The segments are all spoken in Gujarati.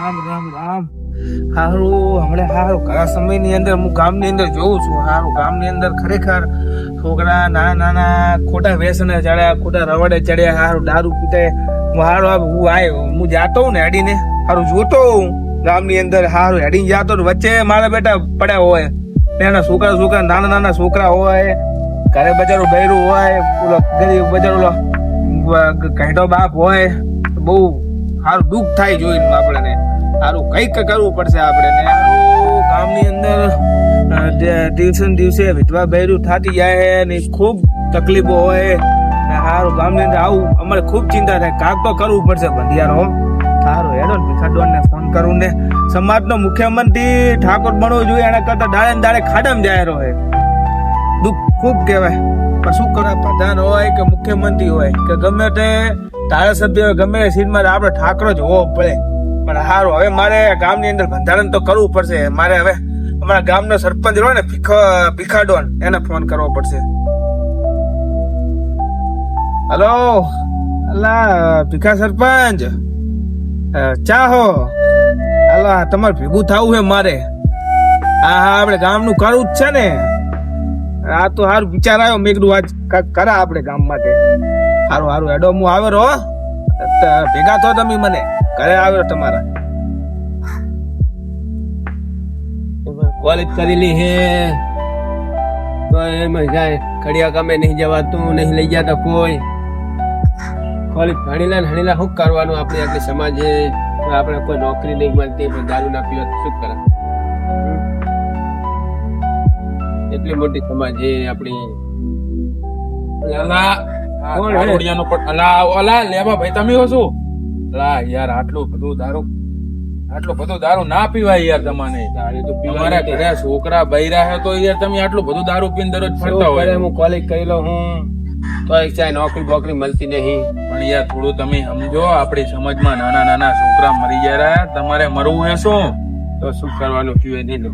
રામ રામ રામ. હારું, હમણાં હારું. ઘણા સમયની અંદર હું ગામની અંદર જોઉં છું. હારું, ગામની અંદર ખરેખર છોકરા નાના નાના, ખોટા વ્યસને ચડ્યા, ખોટા રવડે ચડ્યા. હારું, દારૂ પીતે. હું આ- હું આવ્યો હું જાતો ને હેડીને. હારું, જોતો હું ગામની અંદર. હારું, હેડીને જાતો ને વચ્ચે મારા બેટા પડ્યા હોય. એના છોકરા છોકરા, નાના નાના છોકરા હોય. ઘરે બજારો બૈરું હોય. ઓલો ગરીબ બજારો, ઓલો કહેતો બાપ હોય. બહુ સારું દુઃખ થાય જોઈને આપણને સારું, કંઈક કરવું પડશે આપણે ને ગામની અંદર દિવસે દિવસે વિધવા બહેરું થતી જાય છે ને ખૂબ તકલીફો હોય ને સારું ગામની અંદર આવું, અમારે ખૂબ ચિંતા થાય. કાંક તો કરવું પડશે બંધિયારો સારું, હેડો ને ફોન કરું ને. સમાજનો મુખ્યમંત્રી ઠાકોર બનવો જોઈએ, એના કરતાં દાડે ને દાડે ખાડામાં જાય રહે. દુઃખ ખૂબ કહેવાય. પણ શું કરે, પ્રધાન હોય કે મુખ્યમંત્રી હોય? કે ગમે તે ધારાસભ્ય ગમે સીટમાં આપણે ઠાકરો જ હોવો પડે. પણ સારું હવે મારે ગામની અંદર બંધારણ તો કરવું પડશે. મારે હવે અમારા ગામનો સરપંચ રહ્યો ને, ભીખ, ભીખાડોન, એને ફોન કરવો પડશે. હલો? અલા, ભીખા સરપંચ? ચા ચાહો અલા, તમારે ભેગું થવું છે મારે. હા હા, આપણે ગામનું કરવું જ છે ને. આ તો સારું વિચાર આવ્યો, મેં કીધું આજ કરા આપણે ગામ માટે. હારું સારું એડો હું આવ્યો રહો ભેગા થો તમે મને. ઘરે આવ્યો તમારા? કોલેજ કરેલી હે. તો એમાં જાય ખડિયા કામે નહીં જવાતું નહીં લઈ જતા કોઈ. કોલેજ ભણેલા ભણેલા શું કરવાનું આપણે આપણે સમાજે? આપણે કોઈ નોકરી નહીં મળતી પણ દારૂ ના પીવા શું કરે? એટલી મોટી સમાજ છે આપણી અલા અલા લેવા ભાઈ તમે હો શું? અલા યાર આટલું બધું દારૂ આટલું બધું દારૂ ના પીવાય યાર તમને તમારા ઘરે છોકરા બૈરા હે તો યાર તમે આટલું બધું દારૂ પીને દરરોજ ફરતા હોય. હું કોલેજ કરેલો હું. તો એક ચાય નોકરી બોકરી મળતી નહીં. પણ યાર થોડું તમે સમજો આપણી સમજમાં નાના નાના છોકરા મરી રહ્યા. તમારે મરવું હે શું? તો શું કરવાનું પીવે નહીં લો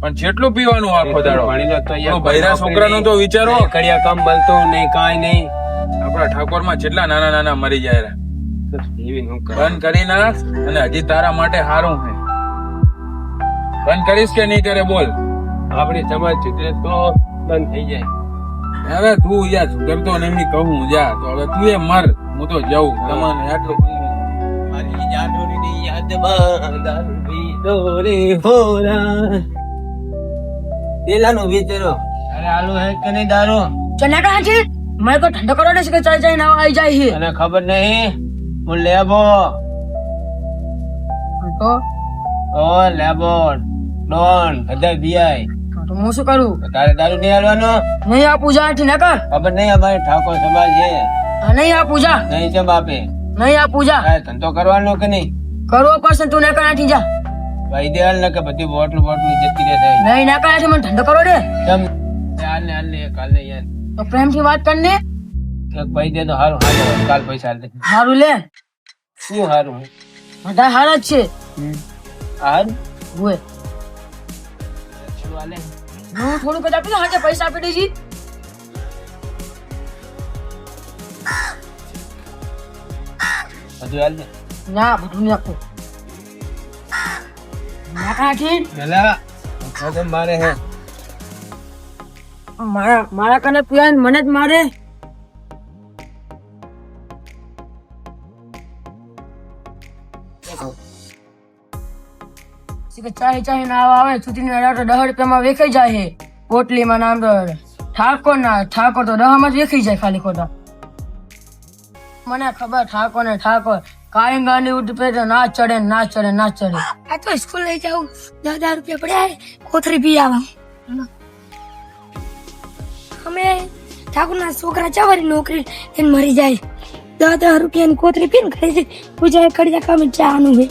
પણ જેટલું પીવાનું આખો દાડો. ભણેલો તો યાર બૈરા છોકરાનો તો વિચારો. કડિયા કામ મળતો નહીં કાંઈ નહીં. આપણા ઠાકોરમાં જેટલા નાના નાના મરી જાય રહ્યા. એવી બંધ કરી નાખ અને હજી તારા માટે સારું છે બંધ કરીશ કે નહીં કરે બોલ. આપણી સમાજ સુધરે તો બંધ થઈ જાય. હવે તું યાર સુધરતો નહીં કહું જા. તો હવે તું એ મર હું તો જાઉં. તમારે આટલું મારી જાદુની યાદમાં દારૂડી દોરે હોરા. પેલાનો વિચારો. અરે આલુ હે કે નહીં દારૂ? ચના કહા છે મેં તો ઠંડો કરો ને કે ચાલ જાય ના આવી જાય છે ખબર નહીં? હું લેબો. તો ઓ લેબો. ડોન અધર બીઆઈ તો હું શું કરું? તારે દારૂ નહીં આલવાનો? નહીં આ પૂજા આઠી ના કર ખબર નહીં અમારે ઠાકોર સમાજ છે. નહીં આ પૂજા નહીં છે બાપે. નહીં આ પૂજા તારે ધંધો કરવાનો કે નહીં? કરવો પડશે તું ના કર આથી જા. ભાઈ દેવાલ ને કે બધી બોટલ બોટલ જતી રહે થાય નહીં ના કરે છે મને ધંધો કરો દે તમ ચાલ ને હાલ ને કાલ ને યાર. તો પ્રેમથી વાત કર ને. એક દે તો હારું હારું કાલ પૈસા દે. હારું લે. શું હારું? બધા હારા છે. હુએ થોડું હાલે. હું થોડું કદાચ આપી દઉં હાજે પૈસા આપી દેજી. બધું હાલ દે. ના બધું નહીં આપું. ના મારે હે. મારા મારા કને પિયા મને જ મારે. કે ચાહે ચાહે ના આવે છૂટીને અઢાર દહ રૂપિયામાં વેખાઈ જાય પોટલીમાં નામ ઠાકોર ના ઠાકોર તો દહમાં જ વેખાઈ જાય ખાલી ખોટા. મને ખબર ઠાકોર ને ઠાકોર કાંઈ ગાંધી ઉઠી પે તો ના ચડે ના ચડે ના ચડે. આ તો સ્કૂલ લઈ જાઉં. દસ હજાર રૂપિયા પડ્યા કોથરી પી આવા. અમે ઠાકોરના છોકરા ચાવારી નોકરી એને મરી જાય. દસ દસ રૂપિયાની કોથરી પીને ખાઈ જાય. પૂજા કરી અમે ચાનું હે.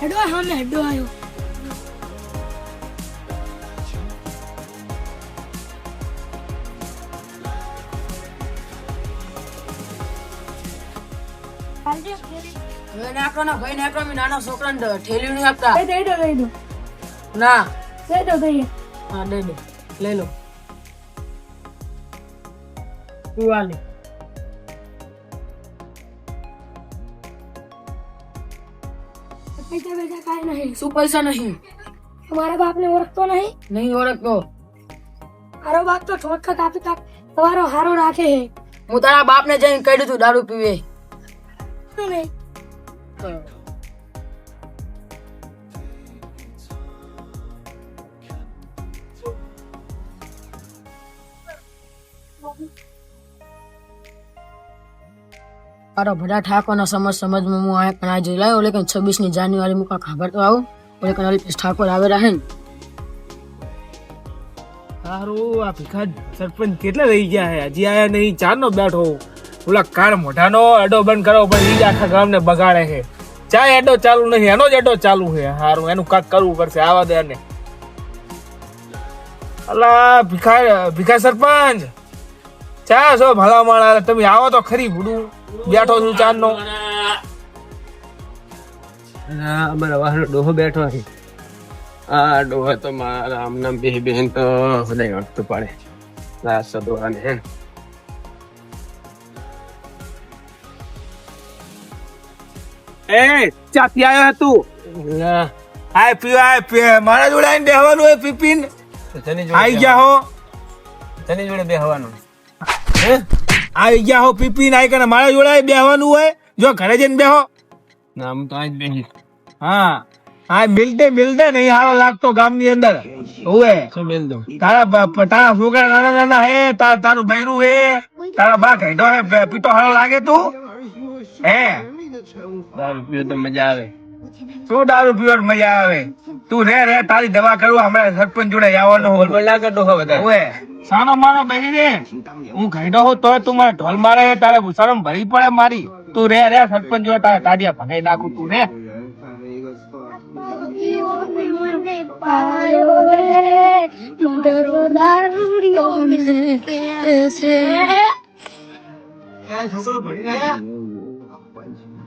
હેડો હા મેં હેડો આવ્યો નાખો ના ભાઈ નાખો નાના છોકરાને ઠેલી નહીં આપતા. દઈ દો દઈ દો. ના. દઈ દો દઈએ હા દે દે. લઈ લો. તું પૈસા નહીં. શું પૈસા નહીં? તમારા બાપને ઓળખતો નહીં? નહીં ઓળખતો. મારો બાપ તો ઠોટખટ આપી કાક તમારો હારો રાખે છે હું તારા બાપને જઈને કહી દીધું દારૂ પીવે. નહીં? મારો બધા ઠાકોરના સમજ સમજમાં હું આ કણા જોઈ લાવ્યો લેકિન છવ્વીસની જાન્યુઆરી મુકા ખબર તો આવું. લેકિન અલ્પેશ ઠાકોર આવે રહે ને. સારું આ ભીખા સરપંચ કેટલા રહી ગયા હે? હજી આયા નહીં ચાર નો બેઠો ઓલા કાર મોઢાનો અડો બંધ કરો, પણ જ આખા ગામને બગાડે છે ચા એડો ચાલુ નહીં, એનો જ એડો ચાલુ છે સારું એનું કાક કરવું પડશે, આવા દે એને. અલા, ભીખા ભીખા સરપંચ. ચા છો ભલા માણા તમે આવો તો ખરી ભૂડું. બેઠો છું ચાર નો અમારા વાહનો ડોહો બેઠો છે. આ ડોહો તો મારા આમના બે બેન તો બધા અડતું પડે. આ સદોહાને હે એ ચા પી આવ્યો તું? આય પીવા આય પી મારા જોડે આવીને બેહવાનું હોય પીપીન? જોડે આઈ ગયા હો. તને જોડે બેહવાનું. હે? આઈ ગયા હો પીપી આઈ કને મારા જોડે બેહવાનું હોય જો ઘરે જઈને બેહો. ના હું તો આજ બેહી હા હા મિલતે મિલતે નહીં હારો લાગતો ગામની અંદર. ઓવે શું મિલ દો તારા તારા છોકરા નાના નાના હે તાર તારું બૈરું હે. તારા બા ઘેડો હે પીટો પીતો હારો લાગે તું? હે? દારૂ પીવો તો મજા આવે. શું દારૂ પીવાની મજા આવે? તું રે રે તારી દવા કરું હમણાં સરપંચ જોડે આવવાનું બોલ લાગે ડોહો બધા. ઓએ સાનો માનો બેસી રે હું ઘેડો હોત તોય તું મને ઢોલ મારે તારે શરમ ભરી પડે મારી. તું રે રે સરપંચ જોડે તારે તાડિયા ભગાઈ નાખું તું રે.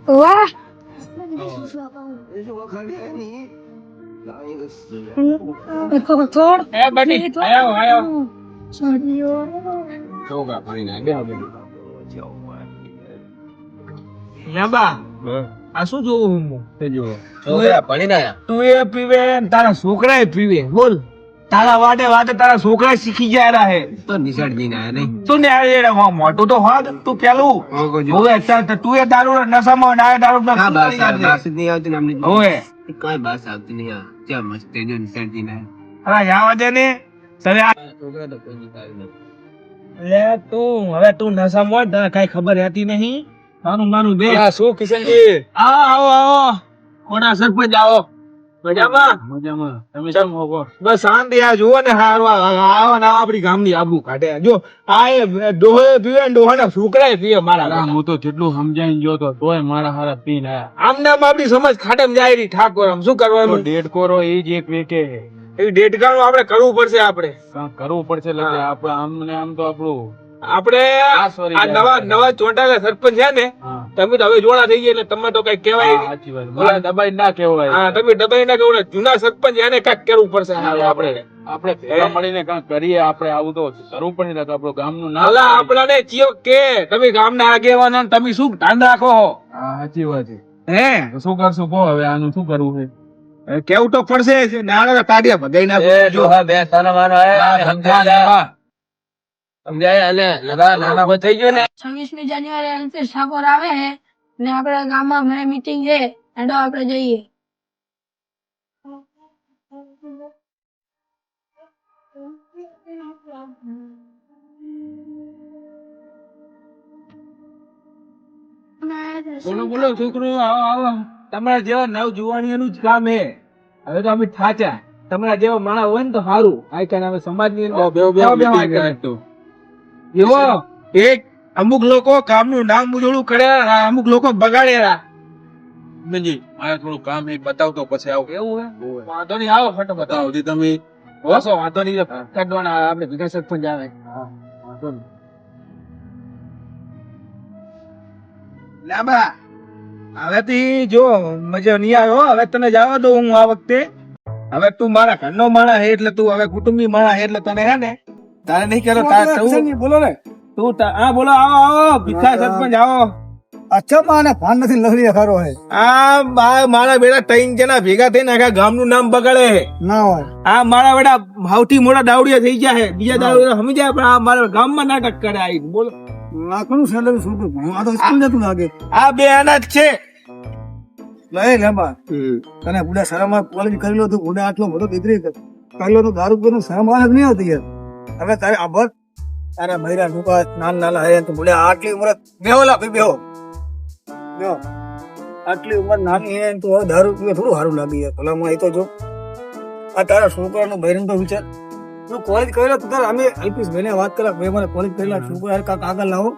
વાહ. થોડ એ બટી આયો આયો ચોગા ભરીને બેહો બેહો યાબા હા આ શું જોવું હું? તે જુઓ છોકરા ભણીને આયા. તું એ પીવે ને તારા છોકરા પીવે. બોલ. તારા વાટે વાટે તારા છોકરા શીખી જાય રહે તો નિશાળ જઈને આયા નહીં. તું ને આ વા મોટો તો હોત તું પેલું. હવે અત્યારે તું એ દારૂ નશામાં ના દારૂ ના કા બસ બસ નહીં આવતી નામની આમની કઈ બસ આવતી નહીં આ. ત્યાં મસ્ત જો નિશાળ જઈને આયા. અરે જાવા દે ને? તને આ છોકરા તો કોઈ નહીં લે તું હવે તું નશામાં હોય તને કઈ ખબર હતી નહીં. નાનું નાનું દે શું કિશનજી આવો આવો આવો. કોના સરપંચ આવો? મજામાં? મજામાં. તમે કેમ હોગો બસ શાંતિ આ જુઓ ને હારું આ- આ- આવો ને આપડી ગામની આબુ કાઢે જો આ ડોહે પીવે ને ડોહાના છોકરાએ પીવે મારા હું તો જેટલું સમજાઈને ગયો તો તોય મારા હારા પીને આયા. આમ નામ આપડી સમજ ખાટમ જાય રહી ઠાકોર આમ શું કરવાનું? ડેડ કોરો એ જ એક વેકે. એ આપણે કરવું પડશે આપણે. કરવું પડશે એટલે આપણે આમ ને આમ તો આપણું આપણે આ નવા નવા ચોંટાલા સરપંચ છે ને તમે તો હવે જોડા થઈ ગયા એટલે તમે તો કઈ કહેવાય દબાઈ ના કહેવાય. હા તમે દબાઈ ના કહેવાય જૂના સરપંચ એને કંઈક કરવું પડશે. આપણે આપણે આપણે ભેગા મળીને કાંઈક કરીએ આપણે આવું તો કરવું પડે ને આપણું ગામનું નામ હાલા આપણાને ચિયો કે તમે ગામના આગેવાનો તમે શું ધ્યાન રાખો? સાચી વાત છે. હે? શું કરશું? કહો હવે આનું શું કરવું છે? કેવું તો પડશે જ. તાડિયા ભગાઈ નાખો. એ ડોહા બે તારા મારો આયા સમજાય? સમજાય અને નાના થઈ ગયો ને? છવ્વીસમી જાન્યુઆરી અલ્પેશ ઠાકોર આવે છે ને આપણા ગામમાં મેં મીટિંગ છે એડો આપણે જઈએ. બોલો બોલો છોકરો આવો આવો. તમારા જેવા નવ જુવાની નું જ કામ હે. હવે તો અમે થાચા. તમારા જેવા માણસ હોય ને તો સારું આ કારણે અમે સમાજની અંદર. એવો એક અમુક લોકો કામનું નામ ઉજળું કર્યા અમુક લોકો બગાડ્યા બેનજી મારે થોડું કામ એ બતાવતો પછી આવું. એવું હે? વાંધો નહીં આવો ફટો બતાવો. સુધી તમે. બસો. વાંધો નહીં કાઢવાના આપણે ભેગા વાંધો નહીં. લાબા હવેથી જો મજા નહીં આવ્યો હવે તને જવા દઉં હું આ વખતે. હવે તું મારા ઘરનો માણસ હે એટલે તું હવે કુટુંબી માણસ હે એટલે તને હે ને તારે નહીં કરો તારે તું બોલો ને. તું હા બોલો આવો આવો ભીખા સરપંચ આવો. અચ્છા માને ફાન નથી લહરી ખરો હે. આ બા- મારા બેટા ત્રણ જણા ભેગા થઈને આખા ગામનું નામ બગાડે ના હોય. આ મારા બેટા સૌથી મોટા દાવડિયા થઈ ગયા હે. બીજા દાવડિયા સમજ્યા? પણ આ મારા ગામમાં નાટક કરે આઈ. બોલો. આ કોનું સેલરી શું કરું? આ તો સ્કૂલ જતું લાગે. આ બે આના જ છે. લઈ લેબા તને બુડા શરમ કોલેજ કરી લો તું. બુડા આટલો મોટો દીકરી કરેલો તો. દારૂ પીવાનું શરમ આવે નહીં આવતી યાર. હવે તારે આભર? તારા મહિરા ટૂંકા નાના નાના હે તો બોલે આટલી ઉંમર બેહોલા બેહો. બેહો. આટલી ઉંમર નાની હે તો હવે દારૂ પીવે થોડું સારું લાગી ભલામાં એ તો જો. આ તારા છોકરાનું બહેરન તો વિચાર. તું કોલેજ કરેલો તું તારે અમે અલ્પેશ ભાઈને વાત કરા ભાઈ મને કોલેજ કરેલા છોકરા યાર કાંક આગળ લાવો.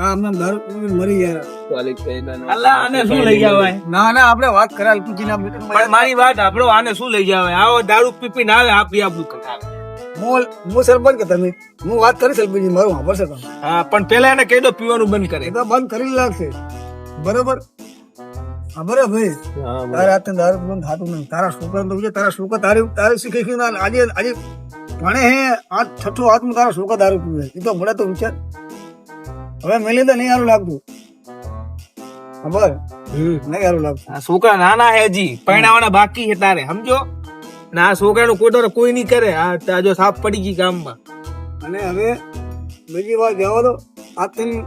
આ અમને દારૂ મરી યાર કોલેજ કરેલા અલ્લા આને શું લઈ જવાય? ના ના આપણે વાત કર્યા અલ્પેશજી ના મારી વાત આપણો આને શું લઈ જવાય? આવો દારૂ પીપી ના આવે આપી આપું કથા હું હું સરપંચ કે તમે હું વાત કરી સરપંચ મારું સાંભળશે તમે હા પણ પેલા એને કહી દો પીવાનું બંધ કરે. તો બંધ કરી લાગશે બરોબર? બરાબર ભાઈ. તારે દારૂ બંધ થતું નહીં. તારા છોકરા તો તારા છોકરા તારી તારી શીખી આજે આજે ભણે હે આ છઠ્ઠો હાથમાં તારા છોકરા દારૂ પીવે એ તો મળે તો વિચાર. હવે મેલી તો નહીં સારું લાગતું. ખબર? નહીં સારું લાગતું. છોકરા નાના હે જી પરણાવાના બાકી છે તારે સમજો? ના આ છોકરાનું કોટો કોઈ નહીં કરે. આ જો સાપ પડી ગઈ ગામમાં. અને હવે બીજી વાત જવા દો. આ સદા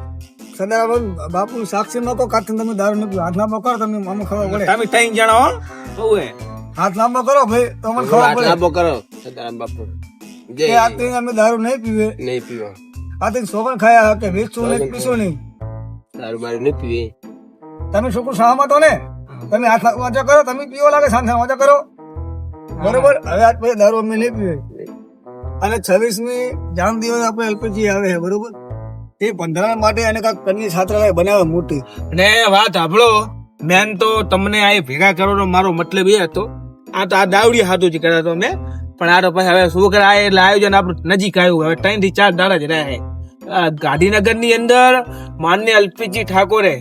સદારામ બાપુ સાક્ષી માં કહો કાંથી તમે દારૂ નથી હાથ લાંબો કરો તમે મામો ખબર પડે. તમે ત્રણ જણા હો. હાથ લાંબો કરો ભાઈ તો અમને ખબર પડે. લાંબો કરો સદારામ બાપુ. જે આથી આ અમે દારૂ નહીં પીવે. નહીં પીવા. આ તેમ સોગન ખાયા કે વેચશું નહીં પીશું નહીં? દારૂ બારૂ નહીં પીવે. તમે છોકરું સહમત હો ને. તમે હાથ લાંબો કરો તમે પીવો લાગે સાંજે વાંચો કરો. બરોબર? હવે આજ પછી દારૂ અમે નહીં પીવે અને છવ્વીસમી જામ દિવસ આપણે એલપીજી આવે છે બરોબર? એ પંદર માટે એને કાંઈક કન્યા છાત્રાલય બનાવે મોટી. ને વાત સાંભળો મેન તો તમને આ ભેગા કરવાનો મારો મતલબ એ હતો. આ તો આ દાવડી હાથું જ કર્યા તો મેં. પણ આ તો પછી હવે શું કરે એટલે આયોજન આપણું નજીક આવ્યું. હવે ત્રણથી ચાર દાડા જ રહ્યા છે. ગાંધીનગરની અંદર માન્ય એલપીજી ઠાકોરે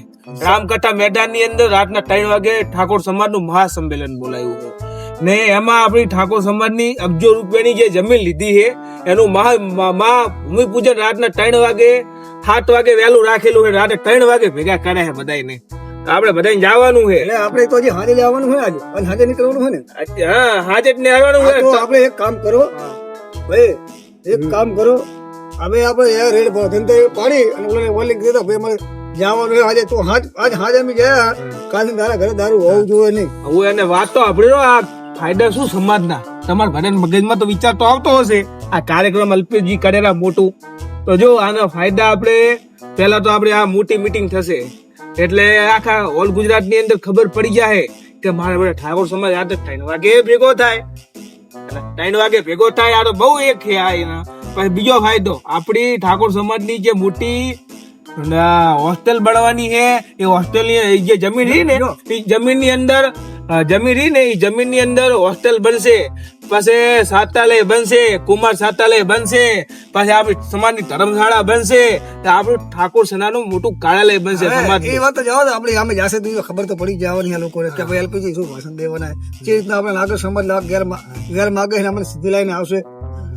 રામકથા મેદાનની અંદર રાતના ત્રણ વાગે ઠાકોર સમાજનું મહાસંમેલન બોલાયું છે ને એમાં આપણી ઠાકોર સમાજની અબજો રૂપિયાની જે જમીન લીધી છે એનું મહા મા- મહા ભૂમિપૂજન રાતના ત્રણ વાગે સાત વાગે વહેલું રાખેલું છે રાતે ત્રણ વાગે ભેગા કરે છે બધાને આપણે બધાને જવાનું છે. એટલે આપણે તો હજી હાજે લેવાનું હોય આજે અને હાજે નીકળવાનું હોય ને? હા હાજર ને આવવાનું હોય તો આપણે એક કામ કરો. ભાઈ એક કામ કરો. હવે આપણે એ રેડ ધંધે પાડી અને ઓલાને ઓલિંગ દીધો ભાઈ અમારે જવાનું હોય આજે તો હાજ આજ હાજ અમે ગયા. કાલે તારા ઘરે દારૂ હોવું જોઈએ નહીં. હું એને વાત તો આપણે આ ફાયદા શું સમાજના? તમારા ભજન મગજમાં તો વિચાર તો આવતો હશે. આ કાર્યક્રમ અલ્પેશજી કરેલા મોટું. તો જો આના ફાયદા આપણે પહેલા તો આપણે આ મોટી મીટિંગ થશે. એટલે આખા ઓલ ગુજરાતની અંદર ખબર પડી જાય કે મારા બધા ઠાકોર સમાજ આ તો ત્રણ વાગે ભેગો થાય. ત્રણ વાગે ભેગો થાય આ તો બહુ એક છે આ એના. પછી બીજો ફાયદો આપણી ઠાકોર સમાજની જે મોટી હોસ્ટેલ બનાવવાની છે એ હોસ્ટેલની જે જમીન છે ને એ જમીનની અંદર જમીન રહી ને એ જમીનની અંદર હોસ્ટેલ બનશે. પછી સાતાલય બનશે કુમાર સાતાલય બનશે પછી આપણી સમાજની ધર્મશાળા બનશે તો આપણું ઠાકોર સેનાનું મોટું કાર્યાલય બનશે સમાજ એ વાત તો જવા દો આપણે આમે જાશે તો ખબર તો પડી જવાની આ લોકોને કે ભાઈ એલપીજી શું ભાષણ દેવાના જે રીતના આપણે નાગર સમાજ લાગ ગેર ઘેર માગે ને આપણે સીધી લાઈને આવશે.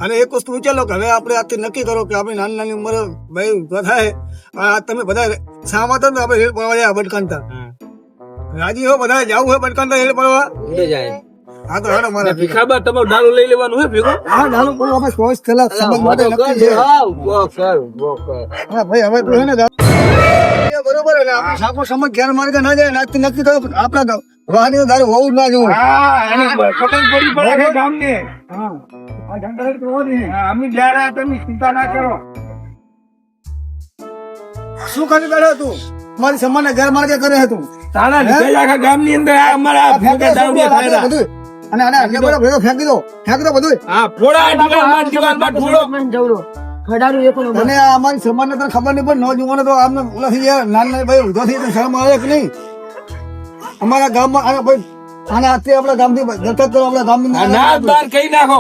અને એક વસ્તુ વિચારો કે હવે આપણે આથી નક્કી કરો કે આપણી નાની નાની ઉંમર ભાઈ વધારે આ તમે બધા સામત આપણે રેલ પડવા જાય બટકાનતા રાજી હો બધા જવું હોય બટકાનતા રેલ પડવા? ઉડે જાય. હા તો હેડો મારા ભીખાબા તમારું ડાળું લઈ લેવાનું હે ભેગો? હા ડાળું બોલો અમે સોચ થેલા સંબંધ માટે નક્કી છે. હા, ઊભો કર, ઊભો હા ભાઈ હવે તો હે ને બરોબર એટલે આપણે સાકો સમજ ગેર માર્ગે ના જાય ના નક્કી થયો આપણા ગામ વાહની દારૂ હોવું જ ના જોવું. પતંગ પડી પડે છે ગામને. હા. આ જંગલ તો હોવું. અમે જ્યારે તમે ચિંતા ના કરો. શું કરી બેઠો તું? મારી સમાજને ઘર માર્ગે કરે છે તું. તારા લીધે આખા ગામની અંદર આ અમારા આ ભેગા દાવડિયા ખાયલા. અને આને બધો ભેગો ફેંકી દો ફેંકી દો બધું હા ફોડા આ દિવાલમાં દિવાલમાં ફોડો. જવડો ખડારું એક નો અને આ અમારી સમાજને તને ખબર નહીં પણ નોજવાનો તો આમને ઓલા થઈ ગયા ભાઈ ઉધો થઈ તો શરમ આવે કે નહીં? અમારા ગામમાં આને ભાઈ આને આજથી આપણા ગામથી દત્તક કરો આપણા આ ના ગામની બાર કઈ નાખો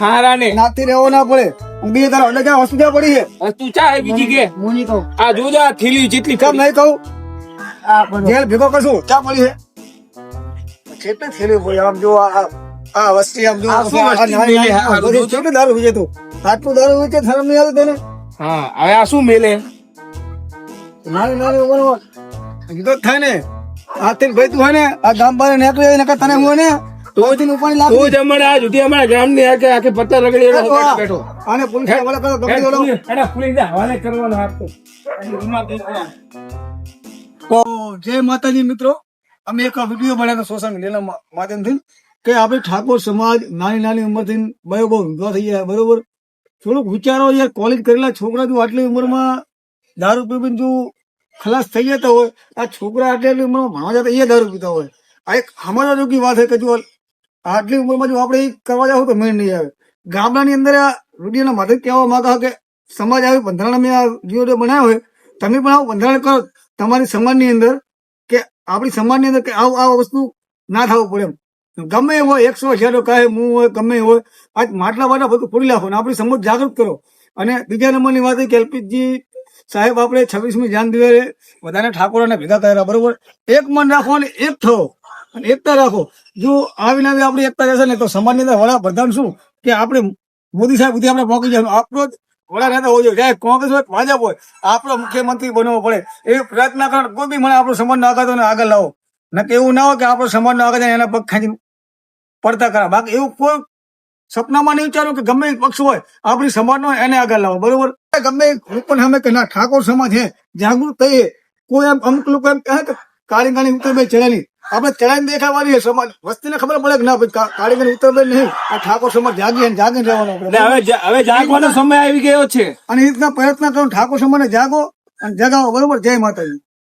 હારાને. રહેવો ના પડે. અને તારા એટલે ક્યાં હોસ્પિટલ પડી છે? તું ચા બીજી કે? કહું. આ જોજો આ થેલી જેટલી કેમ નહીં કહું? જેલ ભેગો કરશું. ક્યાં પડી છે? કેટલી થેલી પડી આમ જો આ આ- આ વસ્તી આમ જો આ? આ બધી દારૂ વેચે તું? આટલું દારૂ વેચે શરમ નહીં આવે તને? હા હવે આ શું મેલે? નાની નાની ઉંમરમાં કીધો થાય ને. આથી ભાઈ તું હોય ને આ ગામ બાર નીકળી જાય નકર તને હું ને તો ઉપાડી લાવ તું આ જુદી અમારા ગામની આખે આખી પત્તા રગડી રહ્યો બેઠો. આને પોલીસ હવાલે કરો ગમે. પુલિસ હવાલે કરવાનો આપતો જય માતાજી મિત્રો. અમે એક વીડિયો બનાવ્યો સોશિયલ મીડિયાના માધ્યમથી કે આપણે ઠાકોર સમાજ નાની નાની ઉંમરથી બહુ બહુ ઊંધા થઈ ગયા, બરોબર? થોડુંક વિચારો યાર કોલેજ કરેલા છોકરા જો આટલી ઉંમરમાં દારૂ પીને જો ખલાસ થઈ જતા હોય, આ છોકરા આટલી આટલી ઉંમરમાં ભણવા જતા એ દારૂ પીતા હોય. આ એક હમણાં જોગી વાત છે કે જો આટલી ઉંમરમાં જો આપણે કરવા જાવ તો મેળ નહીં આવે. ગામડાની અંદર આ વિડીયોના માધ્યમ કહેવા માંગા કે સમાજ આવી બંધારણ મેં આ વીડિયો બનાવ્યો હોય તમે પણ આવું, બંધારણ કરો. તમારી સમાજની અંદર કે આપણી સમાજની અંદર કે આવું આ વસ્તુ ના થવું પડે એમ. ગમે એ હોય, એકસો હજારો કહે હું હોય, ગમે એ હોય, આજ માટલા બાટલા બધું ફોડી નાખો ને આપણી સમજ જાગૃત કરો. અને બીજા નંબરની વાત કે એલપીજી સાહેબ, આપણે છવ્વીસમી જાન દિવસે બધાને ઠાકોરોને ભેગા કર્યા બરોબર? એક મન રાખો અને એક થયો અને એકતા રાખો. જો આવી આપણી એકતા રહેશે ને તો સમાજની અંદર વડાપ્રધાન શું? કે આપણે મોદી સાહેબ સુધી આપણે પહોંચી જવાનું. આપણો જ વડા નેતા હોવો જોઈએ. કોંગ્રેસ હોય, ભાજપ હોય, આપણો મુખ્યમંત્રી બનવો પડે. એ પ્રયત્ન કરો કોઈ બી મને આપણો સમાજ આગળ આગળ લાવો. ન એવું ના હોય કે આપણો સમાજ આગળ જાય એના પગ પડતા કરા બાકી એવું કોઈ સપનામાં નહીં વિચારો કે ગમે પક્ષ હોય, આપણી સમાજનો એને આગળ લાવો. બરોબર? ગમે હું પણ અમે કે ઠાકોર સમાજ છે, જાગૃત થઈએ. કોઈ એમ અમુક લોકો એમ કહે કે કાળી કાળી ઉત્તરભાઈ ચડાની આપણે ચડાઈને દેખાવાની છે સમાજ વસ્તીને ખબર પડે કે ના ભાઈ કા- કાળી કાળી ઉત્તરભાઈ નહીં. આ ઠાકોર સમાજ જાગી અને જાગીને રહેવાનો આપણે. હવે હવે જાગવાનો સમય આવી ગયો છે. અને એ રીતના પ્રયત્ન કરો ઠાકોર સમાજને જાગો અને જગાવો બરોબર? જય માતાજી.